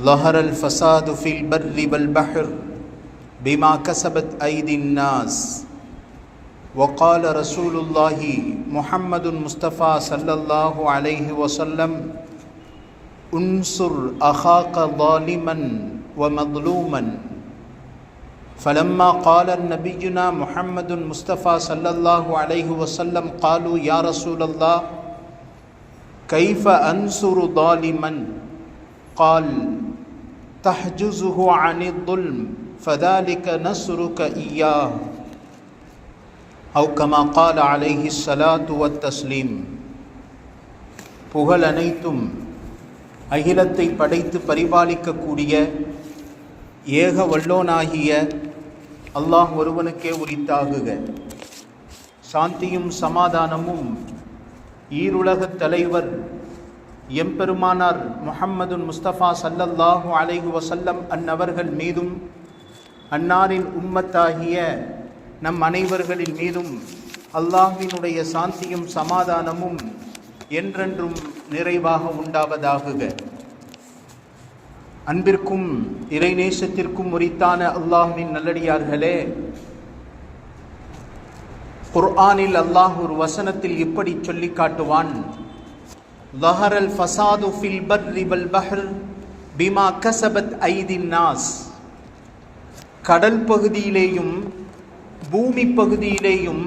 ظهر الفساد في البر والبحر بما كسبت أيدي الناس. وقال رسول الله محمد مصطفى صلى الله عليه وسلم انصر أخاك ظالما ومظلوما. فلما قال نبينا محمد مصطفى صلى الله عليه وسلم قالوا يا رسول الله كيف أنصر ظالما؟ قال تحجزه عن الظلم فذلك نصرك إياه أو كما قال عليه الصلاة والتسليم புகழ் அனைத்தும் அகிலத்தை படைத்து பரிபாலிக்கக்கூடிய ஏக வல்லோனாகிய அல்லாஹ் ஒருவனுக்கே உரித்தாகுக சாந்தியும் சமாதானமும் ஈருலகத் தலைவர் எம்பெருமானார் முஹம்மதுன் முஸ்தபா சல்லல்லாஹு அலைஹு வசல்லம் அந்நவர்கள் மீதும் அன்னாரின் உம்மத்தாகிய நம் அனைவர்களின் மீதும் அல்லாஹினுடைய சாந்தியும் சமாதானமும் என்றென்றும் நிறைவாக உண்டாவதாகுக. அன்பிற்கும் இறைநேசத்திற்கும் உரித்தான அல்லாஹ்வின் நல்லடியார்களே குர்ஆனில் அல்லாஹ் ஒரு வசனத்தில் இப்படி சொல்லி காட்டுவான். ظهر الفساد في البر والبحر بما كسبت கசபத் الناس கடல் பகுதியிலேயும் பூமி பகுதியிலேயும்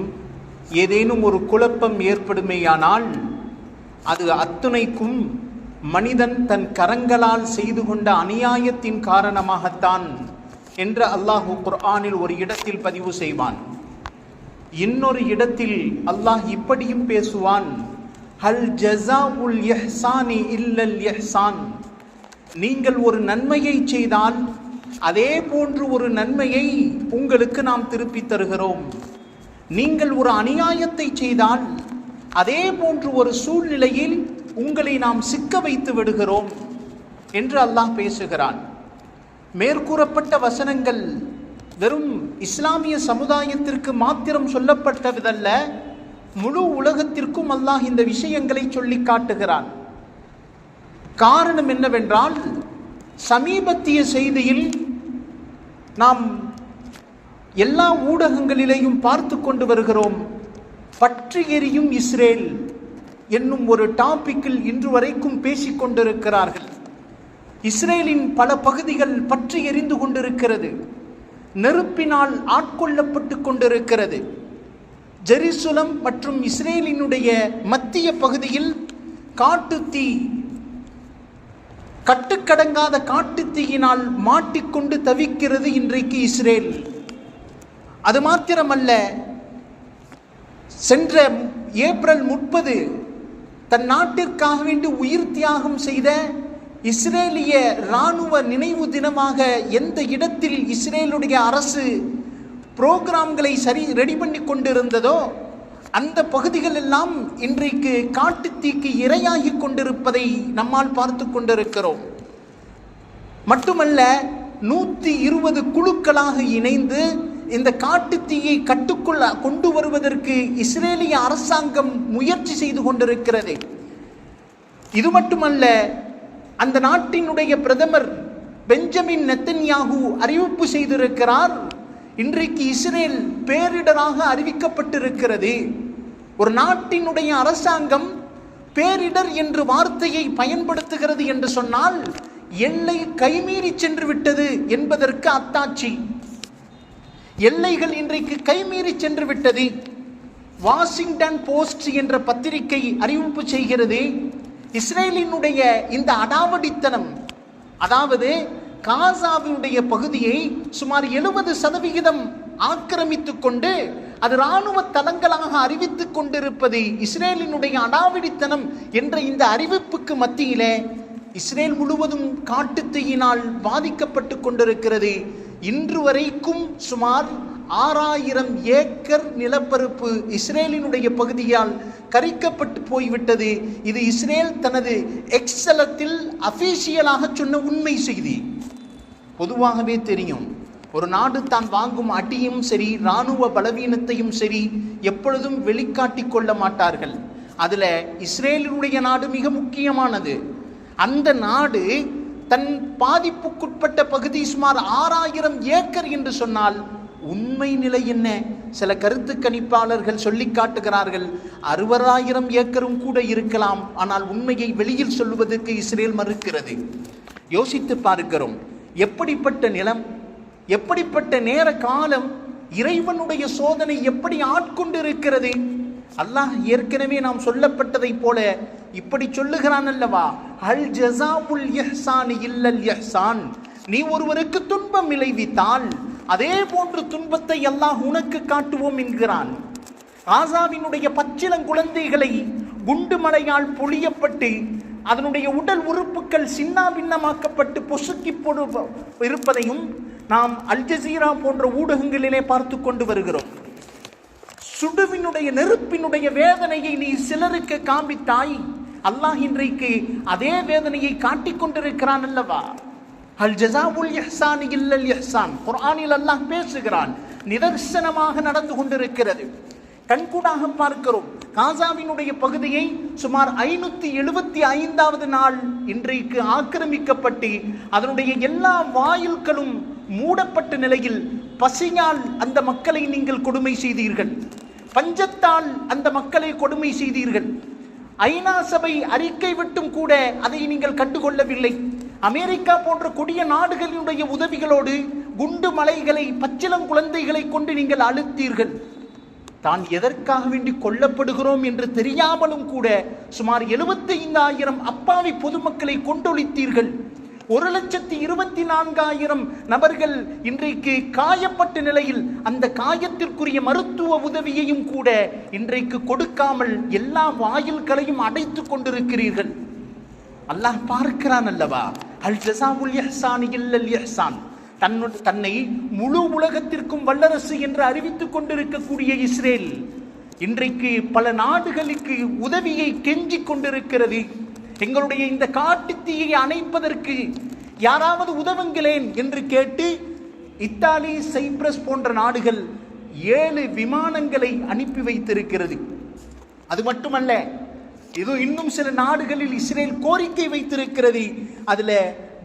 ஏதேனும் ஒரு குழப்பம் ஏற்படுமேயானால் அது அத்துணைக்கும் மனிதன் தன் கரங்களால் செய்து கொண்ட அநியாயத்தின் காரணமாகத்தான் என்று அல்லாஹு குர்ஆனில் ஒரு இடத்தில் பதிவு செய்வான். இன்னொரு இடத்தில் அல்லாஹ் இப்படியும் பேசுவான். ஹல் ஜசா உல் எஹ்சானி இல்லல் எஹ்சான் நீங்கள் ஒரு நன்மையை செய்தால் அதே போன்று ஒரு நன்மையை உங்களுக்கு நாம் திருப்பி தருகிறோம். நீங்கள் ஒரு அநியாயத்தை செய்தால் அதே போன்று ஒரு சூழ்நிலையில் உங்களை நாம் சிக்க வைத்து விடுகிறோம் என்று அல்லாஹ் பேசுகிறான். மேற்கூறப்பட்ட வசனங்கள் வெறும் இஸ்லாமிய சமுதாயத்திற்கு மாத்திரம் சொல்லப்பட்டதல்ல முழு உலகத்திற்கும் அல்லாஹ் இந்த விஷயங்களை சொல்லி காட்டுகிறான். காரணம் என்னவென்றால் சமீபத்திய செய்தியில் நாம் எல்லா ஊடகங்களிலேயும் பார்த்து கொண்டு வருகிறோம் பற்றி எரியும் இஸ்ரேல் என்னும் ஒரு டாபிக்கில் இன்று வரைக்கும் பேசிக் கொண்டிருக்கிறார்கள். இஸ்ரேலின் பல பகுதிகள் பற்றி எரிந்து கொண்டிருக்கிறது நெருப்பினால் ஆட்கொள்ளப்பட்டு கொண்டிருக்கிறது. ஜெருசலம் மற்றும் இஸ்ரேலினுடைய மத்திய பகுதியில் காட்டுத்தீ கட்டுக்கடங்காத காட்டுத்தீயினால் மாட்டிக்கொண்டு தவிக்கிறது இன்றைக்கு இஸ்ரேல். அது மாத்திரமல்ல சென்ற ஏப்ரல் முப்பது தன் நாட்டிற்காக வேண்டி உயிர் தியாகம் செய்த இஸ்ரேலிய இராணுவ நினைவு தினமாக எந்த இடத்தில் இஸ்ரேலுடைய அரசு புரோகிராம்களை சரி ரெடி பண்ணி கொண்டிருந்ததோ அந்த பகுதிகள் எல்லாம் இன்றைக்கு காட்டுத்தீக்கு இரையாகி கொண்டிருப்பதை நம்மால் பார்த்து கொண்டிருக்கிறோம். மட்டுமல்ல நூற்றி இருபது குழுக்களாக இணைந்து இந்த காட்டுத்தீயை கட்டுக்குள்ள கொண்டு வருவதற்கு இஸ்ரேலிய அரசாங்கம் முயற்சி செய்து கொண்டிருக்கிறது. இது மட்டுமல்ல அந்த நாட்டினுடைய பிரதமர் பெஞ்சமின் நெத்தன்யாகு அறிவிப்பு செய்திருக்கிறார். இன்றைக்கு இஸ்ரேல் பேரிடராக அறிவிக்கப்பட்டிருக்கிறது. ஒரு நாட்டினுடைய அரசாங்கம் பேரிடர் என்று வார்த்தையை பயன்படுத்துகிறது என்று சொன்னால் எல்லை கைமீறி சென்று விட்டது என்பதற்கு அத்தாட்சி. எல்லைகள் இன்றைக்கு கைமீறி சென்று விட்டது வாஷிங்டன் போஸ்ட் என்ற பத்திரிகை அறிவிப்பு செய்கிறது. இஸ்ரேலினுடைய இந்த அடாவடித்தனம் அதாவது காசாவினுடைய பகுதியை சுமார் எழுபது சதவிகிதம் ஆக்கிரமித்துக் கொண்டு அது இராணுவ தளங்களாக அறிவித்துக் கொண்டிருப்பது இஸ்ரேலினுடைய அடாவடித்தனம் என்ற இந்த அறிவிப்புக்கு மத்தியிலே இஸ்ரேல் முழுவதும் காட்டுத்தீயினால் பாதிக்கப்பட்டு கொண்டிருக்கிறது. இன்று வரைக்கும் சுமார் ஆறாயிரம் ஏக்கர் நிலப்பரப்பு இஸ்ரேலினுடைய பகுதியால் கரிக்கப்பட்டு போய்விட்டது. இது இஸ்ரேல் தனது எக்ஸலத்தில் அபிஷியலாக சொன்ன உண்மை செய்தி. பொதுவாகவே தெரியும். ஒரு நாடு தான் வாங்கும் அடியும் சரி இராணுவ பலவீனத்தையும் சரி எப்பொழுதும் வெளிக்காட்டிக் கொள்ள மாட்டார்கள். அதில் இஸ்ரேலினுடைய நாடு மிக முக்கியமானது. அந்த நாடு தன் பாதிப்புக்குட்பட்ட பகுதி சுமார் ஆறாயிரம் ஏக்கர் என்று சொன்னால் உண்மை நிலை என்ன? சில கருத்து கணிப்பாளர்கள் சொல்லி காட்டுகிறார்கள் அறுபதாயிரம் ஏக்கரும் கூட இருக்கலாம். ஆனால் உண்மையை வெளியில் சொல்லுவதற்கு இஸ்ரேல் மறுக்கிறது. யோசித்து பார்க்கிறோம். எப்படிப்பட்ட நிலம் எப்படிப்பட்ட நேர காலம் இறைவனுடைய சோதனை எப்படி ஆட்கொண்டிருக்கிறது? அல்லாஹ் ஏற்கனவே நாம் சொல்லப்பட்டதைப் போல இப்படி சொல்லுகிறான் அல்லவா? அல் ஜசாவுல் யஹ்சான் இல்லல் யஹ்சான் நீ ஒருவருக்கு துன்பம் விளைவித்தால் அதே போன்று துன்பத்தை அல்லாஹ் உனக்கு காட்டுவோம் என்கிறான். ஆசாவினுடைய பச்சிலங்குழந்தைகளை குண்டு மலையால் பொழியப்பட்டு அதனுடைய உடல் உறுப்புகள் சின்னா பின்னமாக்கப்பட்டு பொசுக்கி போடு இருப்பதையும் நாம் அல்ஜசீரா போன்ற ஊடகங்களிலே பார்த்து கொண்டு வருகிறோம். சுடுவினுடைய நெருப்பினுடைய வேதனையை நீ சிலருக்கு காண்பித்தாய். அல்லாஹ் இன்றைக்கு அதே வேதனையை காட்டிக் கொண்டிருக்கிறான் அல்லவா? அல் ஜசாவுல் இஹ்சான் இல்லல் இஹ்சான். குர்ஆனில் அல்லாஹ் பேசுகிறான் நிதர்சனமாக நடந்து கொண்டிருக்கிறது. கண்கூடாக பார்க்கிறோம். காசாவினுடைய பகுதியை சுமார் ஐநூத்தி எழுபத்தி ஐந்தாவது நாள் இன்றைக்கு ஆக்கிரமிக்கப்பட்டு அதனுடைய எல்லா வாயில்களும் மூடப்பட்ட நிலையில் பசியால் அந்த மக்களை நீங்கள் கொடுமை செய்தீர்கள். பஞ்சத்தால் அந்த மக்களை கொடுமை செய்தீர்கள். ஐநா சபை அறிக்கை விட்டும் கூட அதை நீங்கள் கண்டுகொள்ளவில்லை. அமெரிக்கா போன்ற கொடிய நாடுகளினுடைய உதவிகளோடு குண்டு மலைகளை பச்சிளம் குழந்தைகளை கொண்டு நீங்கள் அழுத்தீர்கள். தான் எதற்காக வேண்டி கொல்லப்படுகிறோம் என்று தெரியாமலும் கூட சுமார் எழுபத்தைந்தாயிரம் அப்பாவி பொதுமக்களை கொண்டொழித்தீர்கள். ஒரு லட்சத்தி இருபத்தி நான்காயிரம் நபர்கள் இன்றைக்கு காயப்பட்ட நிலையில் அந்த காயத்திற்குரிய மருத்துவ உதவியையும் கூட இன்றைக்கு கொடுக்காமல் எல்லா வாயில்களையும் அடைத்துக் கொண்டிருக்கிறீர்கள். அல்லாஹ் பார்க்கிறான் அல்லவா? அல் ஜசாவுல் எஹ்சான் இல்லல் எஹ்சான் தன்னு தன்னை முழு உலகத்திற்கும் வல்லரசு என்று அறிவித்துக் கொண்டிருக்கக்கூடிய இஸ்ரேல் இன்றைக்கு பல நாடுகளுக்கு உதவியை கெஞ்சிக் கொண்டிருக்கிறது. எங்களுடைய இந்த காட்டுத்தீயை அணைப்பதற்கு யாராவது உதவுங்களேன் என்று கேட்டு இத்தாலி சைப்ரஸ் போன்ற நாடுகள் ஏழு விமானங்களை அனுப்பி வைத்திருக்கிறது. அது மட்டுமல்ல இது இன்னும் சில நாடுகளில் இஸ்ரேல் கோரிக்கை வைத்திருக்கிறது. அதில்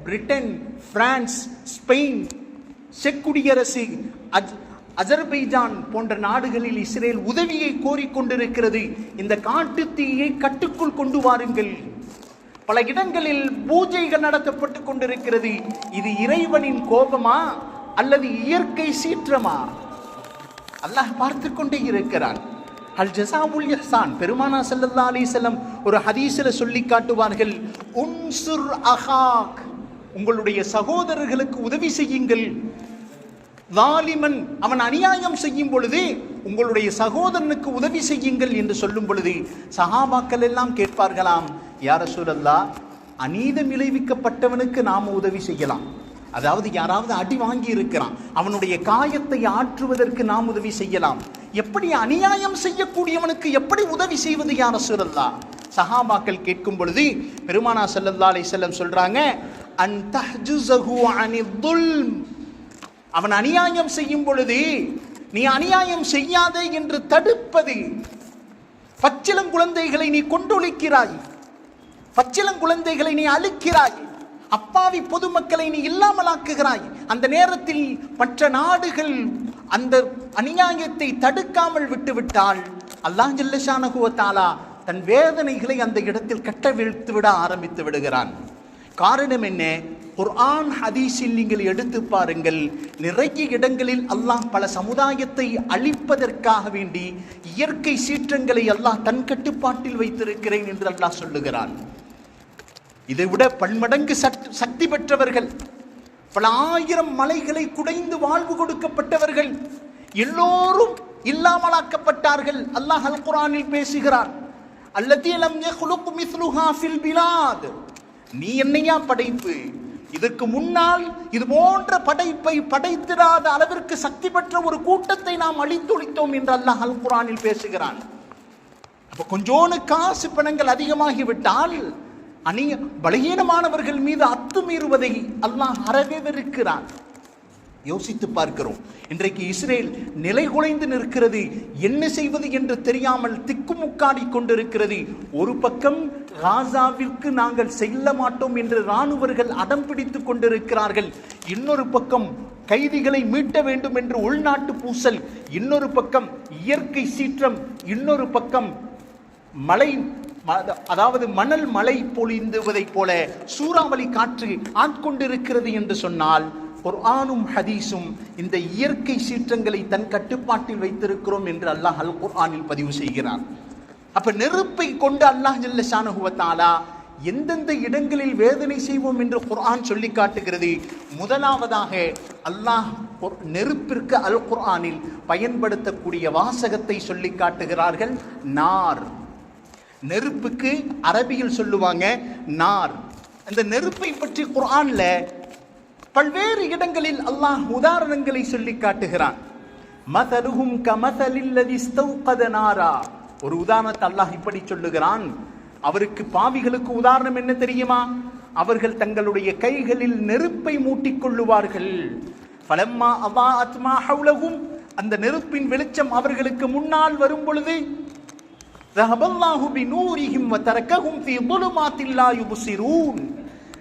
பிரிட்டன் பிரான்ஸ் ஸ்பெயின் செக் குடியரசு அஜ் அஜர்பைஜான் போன்ற நாடுகளில் இஸ்ரேல் உதவியை கோரிக்கொண்டிருக்கிறது இந்த காட்டு தீயை கட்டுக்குள் கொண்டு வாருங்கள். பல இடங்களில் பூஜைகள் நடத்தப்பட்டு கொண்டிருக்கிறது. இது இறைவனின் கோபமா அல்லது இயற்கை சீற்றமா? அல்லாஹ் பார்த்து கொண்டே இருக்கிறான். அல் ஜசாவுல் இஹ்சான் பெருமானா ஸல்லல்லாஹு அலைஹி வஸல்லம் ஒரு ஹதீஸில் சொல்லி காட்டுவார்கள் உன்சுர் அஹாக். உங்களுடைய சகோதரர்களுக்கு உதவி செய்யுங்கள். வாலிமன் அவன் அநியாயம் செய்யும் பொழுது உங்களுடைய சகோதரனுக்கு உதவி செய்யுங்கள் என்று சொல்லும் பொழுது சஹாபாக்கள் எல்லாம் கேட்பார்களாம் யார சூழல்லா அநீதம் விளைவிக்கப்பட்டவனுக்கு நாம் உதவி செய்யலாம். அதாவது யாராவது அடி வாங்கி இருக்கிறான் அவனுடைய காயத்தை ஆற்றுவதற்கு நாம் உதவி செய்யலாம். எப்படி அநியாயம் செய்யக்கூடியவனுக்கு எப்படி உதவி செய்வது யார சூழல்லா சஹாபாக்கள் கேட்கும் பொழுது பெருமானா செல்லல்லா அலைஹி செல்லம் சொல்கிறாங்க அன் அவன் அநியாயம் செய்யும் பொழுது நீ அநியாயம் செய்யாதே என்று தடுப்பது. பச்சிளம் குழந்தைகளை நீ கொண்டொழிக்கிறாய். பச்சிளம் குழந்தைகளை நீ அழுக்கிறாய். அப்பாவி பொதுமக்களை நீ இல்லாமலாக்குகிறாய். அந்த நேரத்தில் மற்ற நாடுகள் அந்த அநியாயத்தை தடுக்காமல் விட்டுவிட்டால் அல்லாஹ் ஜல்லஷானகுவத்தாலா தன் வேதனைகளை அந்த இடத்தில் கட்டவிழ்த்து விட ஆரம்பித்து விடுகிறான். காரணம் என்ன? குர்ஆன் ஹதீஸில் நீங்கள் எடுத்து பாருங்கள் நிறைய இடங்களில் அல்லாஹ் பல சமுதாயத்தை அழிப்பதற்காக வேண்டி இயற்கை சீற்றங்களை அல்லாஹ் தன் கட்டுப்பாட்டில் வைத்திருக்கிறேன் என்று அல்லாஹ் சொல்லுகிறான். இதை விட பன்மடங்கு சக்தி பெற்றவர்கள் பல ஆயிரம் மலைகளை குடைந்து வாழ்வு கொடுக்கப்பட்டவர்கள் எல்லோரும் இல்லாமலாக்கப்பட்டார்கள் அல்லாஹ் அல் குரானில் பேசுகிறான் அல்லதி லம் யஹ்லுக் மிஸ்லுஹா ஃபில் பிலாத். நீ என்னையா படைப்பு? இதற்கு முன்னால் இது போன்ற படைப்பை படைத்திடாத அளவிற்கு சக்தி பெற்ற ஒரு கூட்டத்தை நாம் அழித்தொழித்தோம் என்று அல்லாஹ் அல் குரானில் பேசுகிறான். அப்ப கொஞ்சோண்டு காசு பணங்கள் அதிகமாகிவிட்டால் அணி பலகீனமானவர்கள் மீது அத்துமீறுவதை அல்லாஹ் அறவே யோசித்து பார்க்கிறோம். இன்றைக்கு இஸ்ரேல் நிலை குலைந்து நிற்கிறது. என்ன செய்வது என்று தெரியாமல் திக்குமுக்காடி கொண்டிருக்கிறது. ஒரு பக்கம் காசாவிற்கு நாங்கள் செல்ல மாட்டோம் என்று இராணுவர்கள் அடம் பிடித்து கொண்டிருக்கிறார்கள். இன்னொரு பக்கம் கைதிகளை மீட்ட வேண்டும் என்று உள்நாட்டு பூசல். இன்னொரு பக்கம் இயற்கை சீற்றம். இன்னொரு பக்கம் மழை அதாவது மணல் மழை பொழிந்துவதைப் போல சூறாவளி காற்று ஆட்கொண்டிருக்கிறது என்று சொன்னால் குர்ஆனும் ஹதீஸும் இந்த இயற்கை சீற்றங்களை தன் கட்டுப்பாட்டில் வைத்திருக்கிறோம் என்று அல்லாஹ் அல் குர்ஆனில் பதிவு செய்கிறான். அப்ப நெருப்பை கொண்டு அல்லாஹ் ஜல்ல ஷானஹுவத்தாலா எந்தெந்த இடங்களில் வேதனை செய்வோம் என்று குர்ஆன் சொல்லி காட்டுகிறது? முதலாவதாக அல்லாஹ் நெருப்பிற்கு அல் குர்ஆனில் பயன்படுத்தக்கூடிய வாசகத்தை சொல்லி காட்டுகிறார்கள். நார். நெருப்புக்கு அரபியில் சொல்லுவாங்க நார். அந்த நெருப்பை பற்றி குர்ஆன்ல பல்வேறு இடங்களில் அல்லாஹ் உதாரணங்களை சொல்லி காட்டுகிறான் மதலுஹும் கமதலில்லதி ஸ்தௌகத நாரா ஒரு உதாரணத்தை அல்லாஹ் இப்படி சொல்லுகிறான் அவருக்கு பாவிகளுக்கு உதாரணம் என்ன தெரியுமா அவர்கள் தங்களுடைய கைகளில் நெருப்பை மூட்டிக் கொள்ளுவார்கள் பலம்மா அவா அத்மா ஹவுலகும் அந்த நெருப்பின் வெளிச்சம் அவர்களுக்கு முன்னால் வரும் பொழுது ذهب الله بنورهم وتركهم في ظلمات لا يبصرون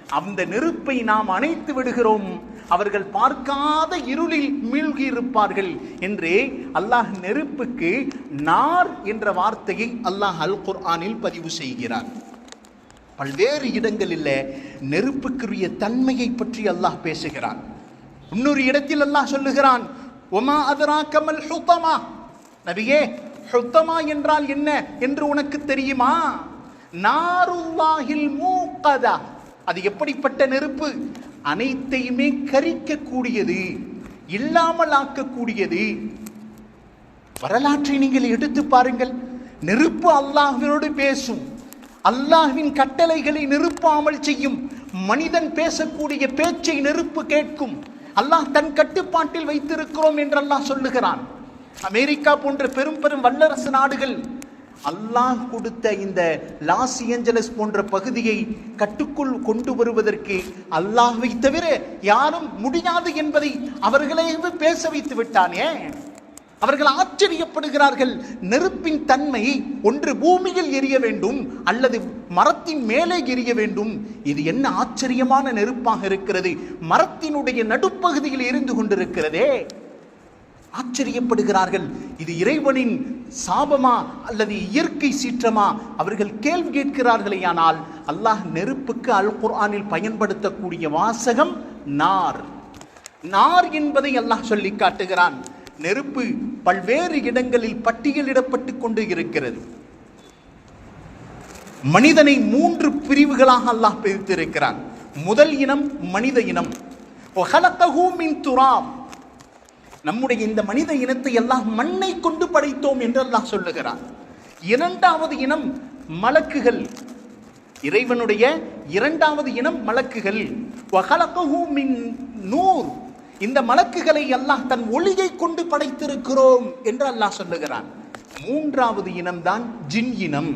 அந்த நெருப்பை நாம் அணைத்து விடுகிறோம். அவர்கள் பார்க்காத இருளில் மீழ்கி இருப்பார்கள் என்று அல்லாஹ் நெருப்புக்கு நார் என்ற வார்த்தையை அல்லாஹ் அல் குர்ஆனில் பதிவு செய்கிறார் பல்வேறு இடங்களில் நெருப்புக்குரிய தன்மையை பற்றி அல்லாஹ் பேசுகிறான். இன்னொரு இடத்தில் அல்லாஹ் சொல்லுகிறான் ஒமா அதரா கமல் ஹுத்தமா? நபியே ஹுத்தமா என்றால் என்ன? என்று உனக்கு தெரியுமா? நாருல்லாஹில் மூக்கதா. அது எப்படிப்பட்ட நெருப்பு? அனைத்தையுமே கரிக்கக்கூடியது இல்லாமல் ஆக்கக்கூடியது வரலாற்றை நீங்கள் எடுத்து பாருங்கள். நெருப்பு அல்லாஹ்வினோடு பேசும். அல்லாஹ்வின் கட்டளைகளை நெருப்பாமல் செய்யும். மனிதன் பேசக்கூடிய பேச்சை நெருப்பு கேட்கும். அல்லாஹ் தன் கட்டுப்பாட்டில் வைத்திருக்கிறோம் என்று அல்லாஹ் சொல்லுகிறான். அமெரிக்கா போன்ற பெரும் பெரும் வல்லரசு நாடுகள் அல்லாஹ் கொடுத்த இந்த லாஸ் ஏஞ்சலஸ் போன்ற பகுதியை கட்டுக்குள் கொண்டு வருவதற்கு அல்லாஹ்வை தவிர யாரும் முடியாது என்பதை அவர்களே பேச வைத்து விட்டானே அவர்கள் ஆச்சரியப்படுகிறார்கள். நெருப்பின் தன்மை ஒன்று பூமியில் எரிய வேண்டும் அல்லது மரத்தின் மேலே எரிய வேண்டும். இது என்ன ஆச்சரியமான நெருப்பாக இருக்கிறது. மரத்தினுடைய நடுப்பகுதியில் எரிந்து கொண்டிருக்கிறதே. ஆச்சரியப்படுகிறார்கள். இது இறைவனின் சாபமா அல்லது இயற்கை சீற்றமா? அவர்கள் கேள்வி கேட்கிறார்களே ஆனால் அல்லாஹ் நெருப்புக்கு அல் குர்ஆனில் பயன்படுத்தக்கூடிய வாசகம் நார். நார் என்பதை அல்லாஹ் சொல்லி காட்டுகிறான். நெருப்பு பல்வேறு இடங்களில் பட்டியலிடப்பட்டு கொண்டு இருக்கிறது. மனிதனை மூன்று பிரிவுகளாக அல்லாஹ் பிரித்திருக்கிறான். முதல் இனம் மனித இனம். துராம் நம்முடைய இந்த மனித இனத்தை எல்லாம் மண்ணை கொண்டு படைத்தோம் என்று எல்லாம் சொல்லுகிறார் இரண்டாவது இனம் மலக்குகள். இறைவனுடைய இரண்டாவது இனம் மலக்குகள். நூர். இந்த மலக்குகளை அல்லாஹ் தன் ஒளியை கொண்டு படைத்திருக்கிறோம் என்று அல்லாஹ் சொல்லுகிறான். மூன்றாவது இனம்தான் ஜின் இனம்.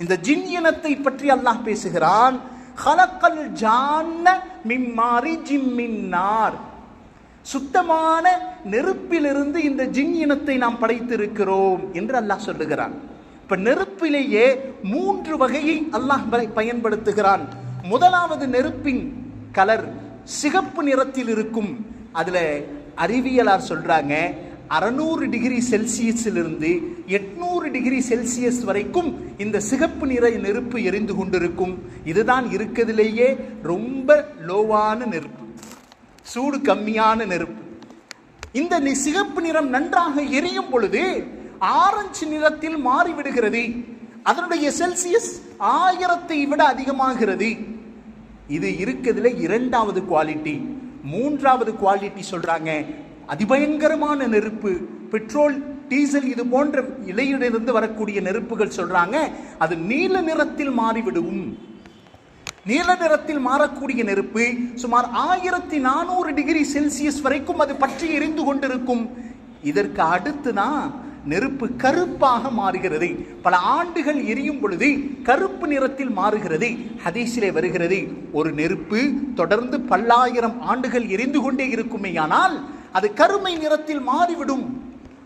இந்த ஜின் இனத்தை பற்றி அல்லாஹ் பேசுகிறான். ஹலக்கல் ஜான்ன மிம்மாரி ஜிம்மின்னார் சுத்தமான நெருப்பிலிருந்து இந்த ஜின் இனத்தை நாம் படைத்திருக்கிறோம் என்று அல்லாஹ் சொல்லுகிறான். இப்ப நெருப்பிலேயே மூன்று வகையை அல்லாஹ் பயன்படுத்துகிறான். முதலாவது நெருப்பின் கலர் சிகப்பு நிறத்தில் இருக்கும். அதுல அறிவியலார் சொல்றாங்க அறநூறு டிகிரி செல்சியஸிலிருந்து எட்நூறு டிகிரி செல்சியஸ் வரைக்கும் இந்த சிகப்பு நிற நெருப்பு எரிந்து கொண்டிருக்கும். இதுதான் இருக்கிறதுலேயே ரொம்ப லோவான நெருப்பு. சூடு கம்மியான நெருப்பு. இந்த நி- சிகப்பு நிறம் நன்றாக எரியும் பொழுது ஆரஞ்சு நிறத்தில் மாறிவிடுகிறது. அதனுடைய செல்சியஸ் ஆயிரத்தை விட அதிகமாகிறது. இது இருக்கிறதுல இரண்டாவது குவாலிட்டி. மூன்றாவது குவாலிட்டி சொல்றாங்க அதிபயங்கரமான நெருப்பு. பெட்ரோல் டீசல் இது போன்ற இலையிலிருந்து வரக்கூடிய நெருப்புகள் சொல்றாங்க அது நீல நிறத்தில் மாறிவிடும். நீல நிறத்தில் மாறக்கூடிய நெருப்பு சுமார் ஆயிரத்தி நானூறு டிகிரி செல்சியஸ் வரைக்கும் அது பற்றி எரிந்து கொண்டிருக்கும். இதற்கு அடுத்து தான் நெருப்பு கருப்பாக மாறுகிறது. பல ஆண்டுகள் எரியும் பொழுது கருப்பு நிறத்தில் மாறுகிறது. ஹதீஸிலே வருகிறது ஒரு நெருப்பு தொடர்ந்து பல்லாயிரம் ஆண்டுகள் எரிந்து கொண்டே இருக்குமேயானால் அது கருமை நிறத்தில் மாறிவிடும்.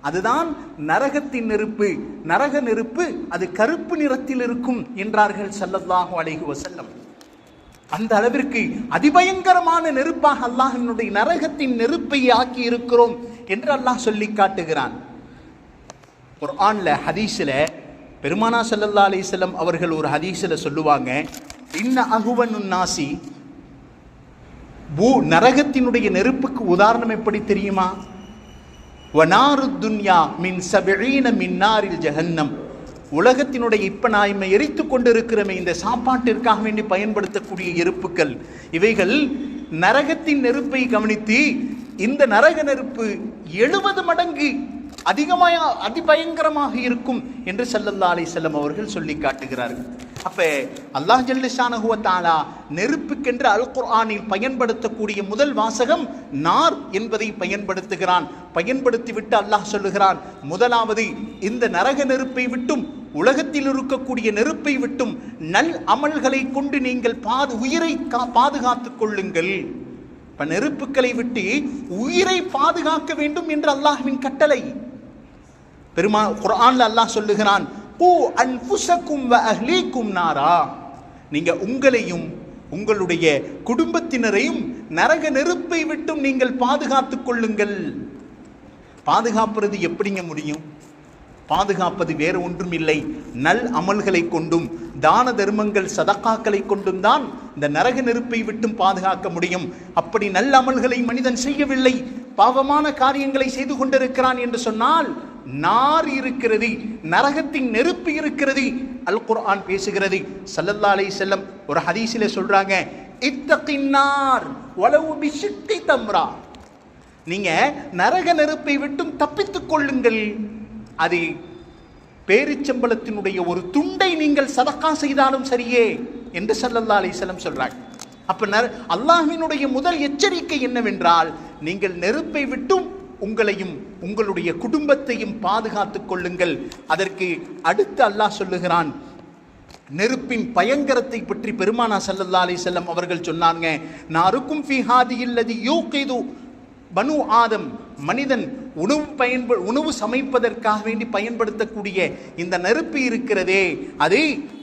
அதுதான் நரகத்தின் நெருப்பு. நரக நெருப்பு அது கருப்பு நிறத்தில் இருக்கும் என்றார்கள் ஸல்லல்லாஹு அலைஹி செல்லம் அந்த அளவிற்கு அதிபயங்கரமான நெருப்பாக அல்லாஹினுடைய நரகத்தின் நெருப்பை ஆக்கி இருக்கிறோம் என்று அல்லாஹ் சொல்லி காட்டுகிறான். ஒரு ஆண்ல ஹதீஸில் பெருமானா ஸல்லல்லாஹு அலிசல்லம் அவர்கள் ஒரு ஹதீஸில் சொல்லுவாங்க இன்ன அகுவன் நாசி பூ நரகத்தினுடைய நெருப்புக்கு உதாரணம் எப்படி தெரியுமா? வனாரு துன்யா மின் சபீன மின்னாரில் ஜெகன்னம் உலகத்தினுடைய இப்ப நான் இம்மை எரித்து கொண்டிருக்கிறமே இந்த சாப்பாட்டிற்காக வேண்டி பயன்படுத்தக்கூடிய எருப்புக்கள் இவைகள் நரகத்தின் நெருப்பை கவனித்து இந்த நரக நெருப்பு எழுபது மடங்கு அதிகமாக அதிபயங்கரமாக இருக்கும் என்று ஸல்லல்லாஹு அலைஹி அவர்கள் சொல்லி காட்டுகிறார்கள். அப்ப அல்லாஹ் ஜல்லிஷானஹு வ நெருப்புக்கென்று அல் குர்ஆனில் பயன்படுத்தக்கூடிய முதல் வாசகம் நார் என்பதை பயன்படுத்துகிறான். பயன்படுத்திவிட்டு அல்லாஹ் சொல்லுகிறான் முதலாவது இந்த நரக நெருப்பை விட்டும் உலகத்தில் இருக்கக்கூடிய நெருப்பை விட்டும் நல் அமல்களை கொண்டு நீங்கள் பாது உயிரை கா- பாதுகாத்துக் கொள்ளுங்கள். இப்போ நெருப்புக்களை விட்டு உயிரை பாதுகாக்க வேண்டும் என்று அல்லாஹ்வின் கட்டளை. பெருமா குர்ஆன்ல அல்லாஹ் சொல்லுகிறான் கூ அன்புசக்கும் வ அஹ்லீக்கும் நாரா. நீங்கள் உங்களையும் உங்களுடைய குடும்பத்தினரையும் நரக நெருப்பை விட்டும் நீங்கள் பாதுகாத்து கொள்ளுங்கள். பாதுகாப்புறது எப்படிங்க முடியும்? பாதுகாப்பது வேறு ஒன்றும் இல்லை நல் அமல்களை கொண்டும் தான தர்மங்கள் சதக்காக்களை கொண்டும் தான் இந்த நரக நெருப்பை விட்டும் பாதுகாக்க முடியும். அப்படி நல்ல அமல்களை மனிதன் செய்யவில்லை. பாவமான காரியங்களை செய்து கொண்டிருக்கிறான் என்று சொன்னால் நார் இருக்கிறது நரகத்தின் நெருப்பு இருக்கிறது அல் குர்ஆன் பேசுகிறது. சல்லல்லா அலைஹி செல்லம் ஒரு ஹதீஸில் சொல்கிறாங்க இத்தக்கின்னார் உளவு பிஷித்தி தம்ரா. நீங்கள் நரக நெருப்பை விட்டும் தப்பித்துக் கொள்ளுங்கள். அது பேரிச்சம்பளத்தினுடைய ஒரு துண்டை நீங்கள் சதக்கா செய்தாலும் சரியே என்று சல்லல்லா அலைஹி சொல்கிறாங்க சொல்றாங்க. அப்ப நர முதல் எச்சரிக்கை என்னவென்றால் நீங்கள் நெருப்பை விட்டும் உங்களையும் உங்களுடைய குடும்பத்தையும் பாதுகாத்துக் கொள்ளுங்கள். அதற்கு அடுத்து அல்லாஹ் சொல்லுகிறான் நெருப்பின் பயங்கரத்தை பற்றி பெருமானா சல்லல்லா அலி செல்லம் அவர்கள் சொன்னாங்க நாருக்கும் ஃபி யோ யூகிது பனு ஆதம் மனிதன் உணவு பயன்ப உணவு சமைப்பதற்காக வேண்டி பயன்படுத்தக்கூடிய இந்த நெருப்பு இருக்கிறதே அது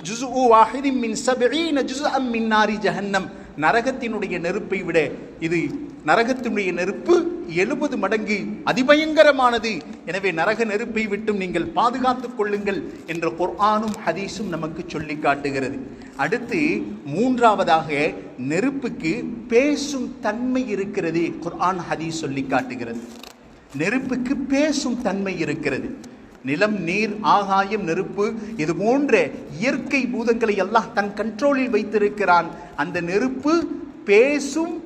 ஜுசு வாஹிதி மின் சபீன ஜுசு அம் மின்னாரி ஜஹன்னம். நரகத்தினுடைய நெருப்பை விட இது நரகத்தினுடைய நெருப்பு எழுபது மடங்கு அதிபயங்கரமானது. எனவே நரக நெருப்பை விட்டும் நீங்கள் பாதுகாத்துக் கொள்ளுங்கள் என்ற குர்ஆனும் ஹதீஸும் நமக்கு சொல்லி காட்டுகிறது. அடுத்து மூன்றாவதாக நெருப்புக்கு பேசும் தன்மை இருக்கிறது குர்ஆன் ஹதீஸ் சொல்லி காட்டுகிறது. நெருப்புக்கு பேசும் தன்மை இருக்கிறது. நிலம் நீர் ஆகாயம் நெருப்பு இது போன்ற இயற்கை பூதங்களை எல்லாம் தன் கண்ட்ரோலில் வைத்திருக்கிறான். அந்த நெருப்பு பேசும்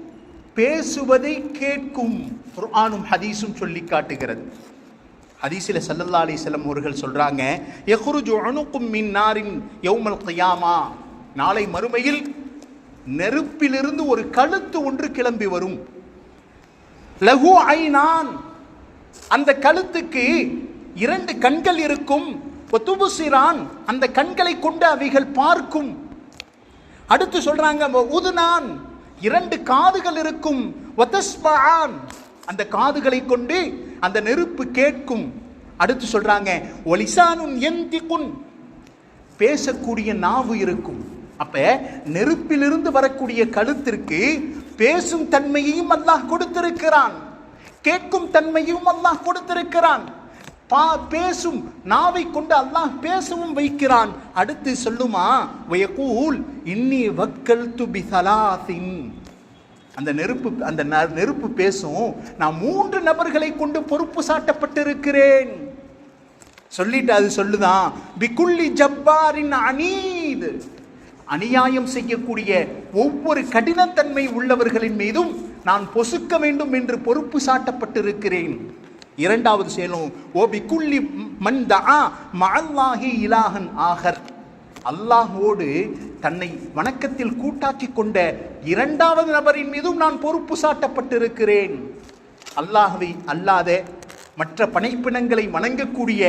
பேசுவதை கேட்கும் குர்ஆனும் ஹதீஸும் சொல்லி காட்டுகிறது. ஹதீஸில் சல்லல்லா அலி செல்லம் அவர்கள் சொல்கிறாங்க எஹ்ருஜு அனுக்கும் மின் நாரின் யௌமல் கயாமா. நாளை மறுமையில் நெருப்பிலிருந்து ஒரு கழுத்து ஒன்று கிளம்பி வரும். லகு ஐநான் அந்த கழுத்துக்கு இரண்டு கண்கள் இருக்கும். துபுசிரான் அந்த கண்களை கொண்டு அவைகள் பார்க்கும். அடுத்து சொல்றாங்க உதுனான் இரண்டு காதுகள் இருக்கும். அந்த காதுகளை கொண்டு அந்த நெருப்பு கேட்கும். அடுத்து சொல்றாங்க ஒலிசானுன் எந்திகுன். பேசக்கூடிய நாவு இருக்கும். அப்ப நெருப்பிலிருந்து வரக்கூடிய கழுத்திற்கு பேசும் தன்மையையும் அல்லாஹ் கொடுத்திருக்கிறான். கேட்கும் தன்மையும் அல்லாஹ் கொடுத்திருக்கிறான். பா பேசும் நாவை கொண்டு அல்லாஹ் பேசவும் வைக்கிறான். அடுத்து சொல்லுமா? வயக்கூல் இன்னி வக்கல் துபி சலாசின் அந்த நெருப்பு அந்த ந- நெருப்பு பேசும் நான் மூன்று நபர்களை கொண்டு பொறுப்பு சாட்டப்பட்டிருக்கிறேன். சொல்லிட்டு அது சொல்லுதான். பிகுல்லி ஜப்பாரின் அனீது அநியாயம் செய்யக்கூடிய ஒவ்வொரு கடினத்தன்மை உள்ளவர்களின் மீதும் நான் பொசுக்க வேண்டும் என்று பொறுப்பு சாட்டப்பட்டிருக்கிறேன். இரண்டாவது செயலும் ஓ குள்ளி மந்தா தஆ மஅல்லாஹி இலாகன் ஆகர். அல்லாஹோடு தன்னை வணக்கத்தில் கூட்டாக்கி கொண்ட இரண்டாவது நபரின் மீதும் நான் பொறுப்பு சாட்டப்பட்டிருக்கிறேன். அல்லாஹவை அல்லாத மற்ற பனைப்பினங்களை வணங்கக்கூடிய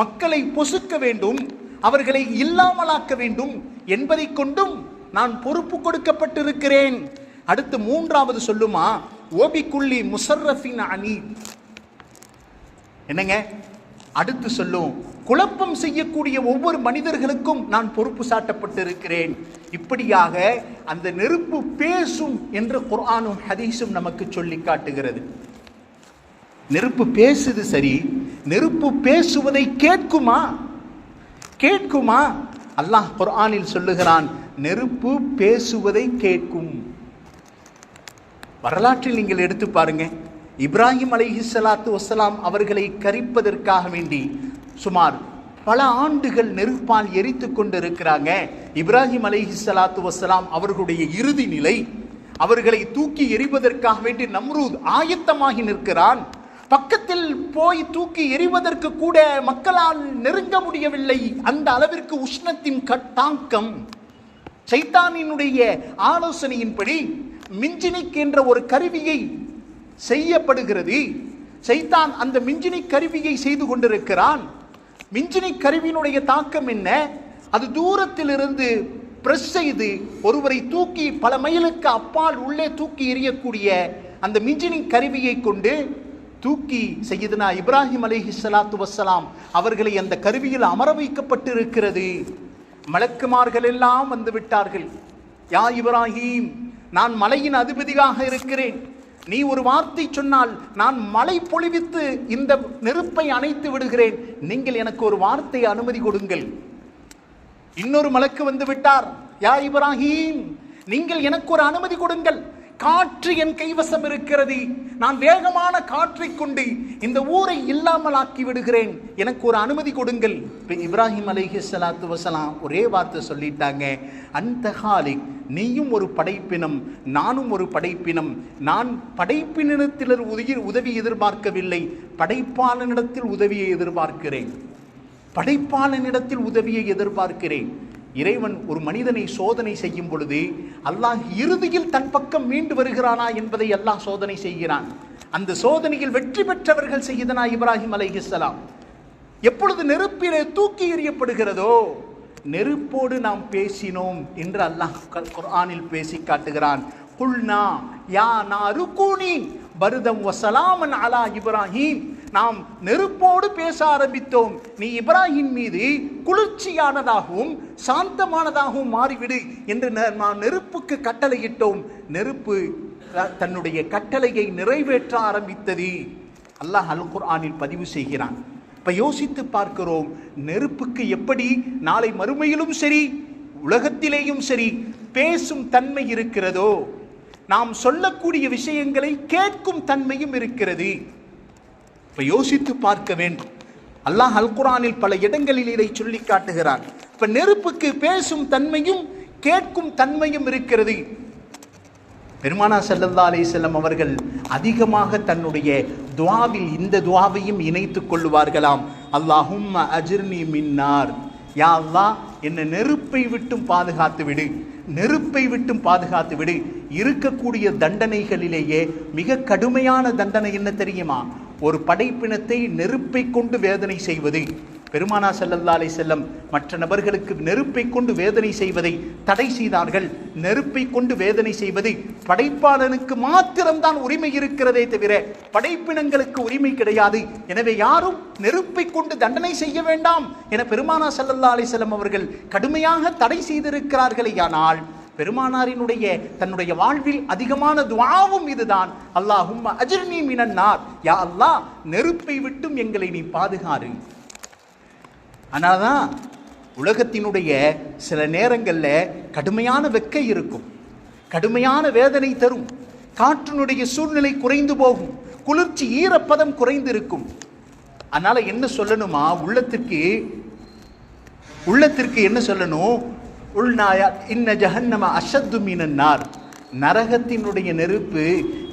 மக்களை பொசுக்க வேண்டும் அவர்களை இல்லாமலாக்க வேண்டும் என்பதை கொண்டும் நான் பொறுப்பு கொடுக்கப்பட்டிருக்கிறேன். அடுத்து மூன்றாவது சொல்லுமா ஓபிக்குள்ளி முசர்ரஃபின் அணி என்னங்க? அடுத்து சொல்லும் குழப்பம் செய்யக்கூடிய ஒவ்வொரு மனிதர்களுக்கும் நான் பொறுப்பு சாட்டப்பட்டிருக்கிறேன். இப்படியாக அந்த நெருப்பு பேசும் என்று குர்ஆனும் ஹதீஸும் நமக்கு சொல்லி காட்டுகிறது. நெருப்பு பேசுது சரி நெருப்பு பேசுவதை கேட்குமா? கேட்குமா? அல்லாஹ் குர்ஆனில் சொல்லுகிறான் நெருப்பு பேசுவதை கேட்கும். வரலாற்றில் நீங்கள் எடுத்து பாருங்கள் இப்ராஹிம் அலைஹி சலாத்து வசலாம் அவர்களை கரிப்பதற்காக வேண்டி சுமார் பல ஆண்டுகள் நெருப்பால் எரித்து கொண்டிருக்கிறாங்க. இப்ராஹிம் அலீகி சலாத்து வசலாம் அவர்களுடைய இறுதி நிலை அவர்களை தூக்கி எறிவதற்காக வேண்டி நம்ரூத் ஆயத்தமாகி நிற்கிறான். பக்கத்தில் போய் தூக்கி எறிவதற்கு கூட மக்களால் நெருங்க முடியவில்லை. அந்த அளவிற்கு உஷ்ணத்தின் கட்டாங்கம் சைத்தானினுடைய ஆலோசனையின்படி மிஞ்சினிக் என்ற ஒரு கருவியை செய்யப்படுகிறது. சைத்தான் அந்த மிஞ்சினி கருவியை செய்து கொண்டிருக்கிறான். மிஞ்சினி கருவியினுடைய தாக்கம் என்ன? அது தூரத்திலிருந்து பிரஸ் செய்து ஒருவரை தூக்கி பல மைலுக்கு அப்பால் உள்ளே தூக்கி எறியக்கூடிய அந்த மிஞ்சினி கருவியை கொண்டு தூக்கி செய்யுதுனா இப்ராஹிம் அலிஹி சலாத்து வசலாம் அவர்களை அந்த கருவியில் அமர வைக்கப்பட்டிருக்கிறது. மலக்குமார்கள் எல்லாம் வந்து விட்டார்கள். யா இப்ராஹிம் நான் மலையின் அதிபதியாக இருக்கிறேன். நீ ஒரு வார்த்தை சொன்னால் நான் மலை பொழிவித்து இந்த நெருப்பை அணைத்து விடுகிறேன். நீங்கள் எனக்கு ஒரு வார்த்தை அனுமதி கொடுங்கள். இன்னொரு மலக்கு வந்து விட்டார். யா இப்ராஹிம் நீங்கள் எனக்கு ஒரு அனுமதி கொடுங்கள். காற்று என் கைவசம் இருக்கிறது. நான் வேகமான காற்றை கொண்டு இந்த ஊரை இல்லாமல் ஆக்கி விடுகிறேன். எனக்கு ஒரு அனுமதி கொடுங்கள். இப்போ இப்ராஹிம் அலிஹி சலாத்து வசலாம் ஒரே வார்த்தை சொல்லிட்டாங்க. அந்த ஹாலிக் நீயும் ஒரு படைப்பினம் நானும் ஒரு படைப்பினம். நான் படைப்பினிடத்தில் உயிர் உதவி எதிர்பார்க்கவில்லை. படைப்பாளனிடத்தில் உதவியை எதிர்பார்க்கிறேன். படைப்பாளனிடத்தில் உதவியை எதிர்பார்க்கிறேன். இறைவன் ஒரு மனிதனை சோதனை செய்யும் பொழுது அல்லாஹ் இறுதியில் தன் பக்கம் மீண்டு வருகிறானா என்பதை அல்லாஹ் சோதனை செய்கிறான். அந்த சோதனையில் வெற்றி பெற்றவர்கள் செய்தனா இப்ராஹிம் அலைஹிஸ்லாம் எப்பொழுது நெருப்பிலே தூக்கி எறியப்படுகிறதோ நெருப்போடு நாம் பேசினோம் என்று அல்லாஹ் குர்ஆனில் பேசி காட்டுகிறான். குல்னா யா நாருகூனி பருதம் வசலாமன் அலா இப்ராஹிம். நாம் நெருப்போடு பேச ஆரம்பித்தோம். நீ இப்ராஹிம் மீது குளிர்ச்சியானதாகவும் சாந்தமானதாகவும் மாறிவிடு என்று நாம் நெருப்புக்கு கட்டளையிட்டோம். நெருப்பு தன்னுடைய கட்டளையை நிறைவேற்ற ஆரம்பித்தது. அல்லாஹ் அல் குர்ஆனில் பதிவு செய்கிறான். இப்போ யோசித்து பார்க்கிறோம் நெருப்புக்கு எப்படி நாளை மறுமையிலும் சரி உலகத்திலேயும் சரி பேசும் தன்மை இருக்கிறதோ நாம் சொல்லக்கூடிய விஷயங்களை கேட்கும் தன்மையும் இருக்கிறது. இப்போ யோசித்து பார்க்க வேண்டும். அல்லாஹ் அல்குரானில் பல இடங்களில் இதை சொல்லி காட்டுகிறார் இப்ப நெருப்புக்கு பேசும் தன்மையும் கேட்கும் தன்மையும் இருக்கிறது. பெருமானா செல்லல்லா அலைஹி அவர்கள் அதிகமாக தன்னுடைய துவாவில் இந்த துவாவையும் இணைத்துக் கொள்வார்களாம் அல்லாஹும் அஜிர்னி மின்னார். யா அல்லாஹ் என்னை நெருப்பை விட்டும் பாதுகாத்து விடு. நெருப்பை விட்டும் பாதுகாத்து விடு. இருக்கக்கூடிய தண்டனைகளிலேயே மிக கடுமையான தண்டனை என்ன தெரியுமா? ஒரு படைப்பினத்தை நெருப்பை கொண்டு வேதனை செய்வது. பெருமானா செல்லல்லா அலை செல்லம் மற்ற நபர்களுக்கு நெருப்பை கொண்டு வேதனை செய்வதை தடை செய்தார்கள். நெருப்பை கொண்டு வேதனை செய்வது படைப்பாளனுக்கு மாத்திரம்தான் உரிமை இருக்கிறதே தவிர படைப்பினங்களுக்கு உரிமை கிடையாது. எனவே யாரும் நெருப்பை கொண்டு தண்டனை செய்ய வேண்டாம் என பெருமானா செல்லல்லா அலை செல்லம் அவர்கள் கடுமையாக தடை செய்திருக்கிறார்களே ஆனால் பெருமானாரினுடைய தன்னுடைய வாழ்வில் அதிகமான துவாவும் இதுதான். அல்லாஹும் அஜர்னி மினன்னார். யா அல்லாஹ் நெருப்பை விட்டும் எங்களை நீ பாதுகாரு ஆனாதான் உலகத்தினுடைய சில நேரங்களில் கடுமையான வெக்கை இருக்கும். கடுமையான வேதனை தரும். காற்றினுடைய சூழ்நிலை குறைந்து போகும். குளிர்ச்சி ஈரப்பதம் குறைந்து இருக்கும் அதனால என்ன சொல்லணுமா? உள்ளத்திற்கு உள்ளத்திற்கு என்ன சொல்லணும்? உள்நாயா இன்ன ஜஹன்னம அஷத்து மீனன்னார் நரகத்தினுடைய நெருப்பு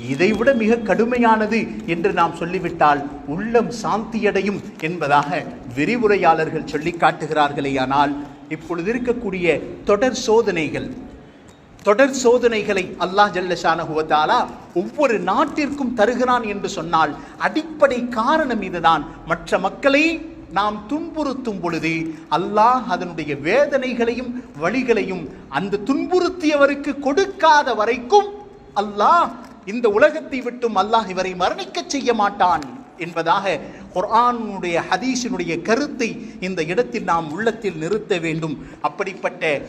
இதைவிட மிக கடுமையானது என்று நாம் சொல்லிவிட்டால் உள்ளம் சாந்தியடையும் என்பதாக விரிவுரையாளர்கள் சொல்லி காட்டுகிறார்களே ஆனால் இப்பொழுது இருக்கக்கூடிய தொடர் சோதனைகள் தொடர் சோதனைகளை அல்லாஹ் ஜல்லஷானகுவத்தாலா ஒவ்வொரு நாட்டிற்கும் தருகிறான் என்று சொன்னால் அடிப்படை காரணம் இதுதான். மற்ற மக்களை நாம் துன்புறுத்தும் பொழுது அல்லாஹ் அதனுடைய வேதனைகளையும் வழிகளையும் அந்த துன்புறுத்தியவருக்கு கொடுக்காத வரைக்கும் அல்லாஹ் இந்த உலகத்தை விட்டும் அல்லாஹ் இவரை மரணிக்க செய்ய மாட்டான் என்பதாக குர்ஆனுடைய ஹதீஷினுடைய கருத்தை இந்த இடத்தில் நாம் உள்ளத்தில் நிறுத்த வேண்டும். அப்படிப்பட்ட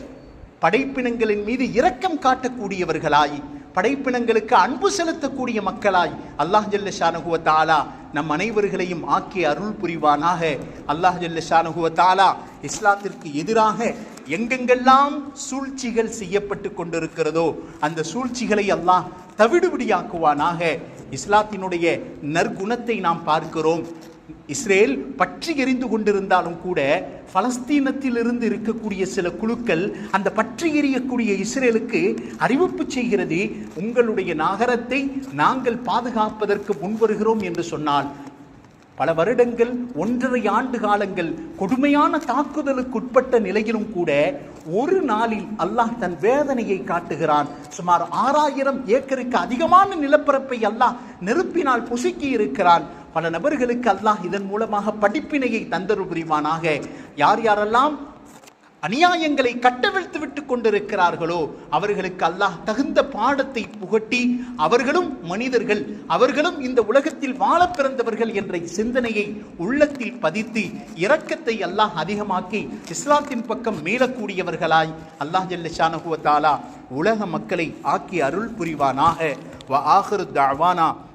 படைப்பினங்களின் மீது இரக்கம் காட்டக்கூடியவர்களாய் படைப்பினங்களுக்கு அன்பு செலுத்தக்கூடிய மக்களாய் அல்லாஹ் ஜல்ல ஷானகுவ தாலா நம் அனைவர்களையும் ஆக்கி அருள் புரிவானாக. அல்லாஹ் ஜல்ல ஷானகுவ தாலா இஸ்லாத்திற்கு எதிராக எங்கெங்கெல்லாம் சூழ்ச்சிகள் செய்யப்பட்டு கொண்டிருக்கிறதோ அந்த சூழ்ச்சிகளை எல்லாம் தவிடுபடியாக்குவானாக. இஸ்லாத்தினுடைய நற்குணத்தை நாம் பார்க்கிறோம். இஸ்ரேல் பற்றி எரிந்து கொண்டிருந்தாலும் கூட பலஸ்தீனத்திலிருந்து இருக்கக்கூடிய சில குழுக்கள் அந்த பற்றி எரியக்கூடிய இஸ்ரேலுக்கு அறிவிப்பு செய்கிறது உங்களுடைய நகரத்தை நாங்கள் பாதுகாப்பதற்கு முன்வருகிறோம் என்று சொன்னால் பல வருடங்கள் ஒன்றரை ஆண்டு காலங்கள் கொடுமையான தாக்குதலுக்கு உட்பட்ட நிலையிலும் கூட ஒரு நாளில் அல்லாஹ் தன் வேதனையை காட்டுகிறான். சுமார் ஆறாயிரம் ஏக்கருக்கு அதிகமான நிலப்பரப்பை அல்லாஹ் நெருப்பினால் புசுக்கி இருக்கிறான் பல நபர்களுக்கு அல்லாஹ் இதன் மூலமாக படிப்பினையை தந்தரு புரிவானாக. யார் யாரெல்லாம் அநியாயங்களை கட்டவிழ்த்து விட்டு கொண்டிருக்கிறார்களோ அவர்களுக்கு அல்லாஹ் தகுந்த பாடத்தை புகட்டி அவர்களும் மனிதர்கள் அவர்களும் இந்த உலகத்தில் வாழ பிறந்தவர்கள் என்ற சிந்தனையை உள்ளத்தில் பதித்து இரக்கத்தை அல்லாஹ் அதிகமாக்கி இஸ்லாத்தின் பக்கம் மீளக்கூடியவர்களாய் அல்லாஹ் ஜல்ல தாலா உலக மக்களை ஆக்கி அருள் புரிவானாக. வ ஆஹரு தாவானா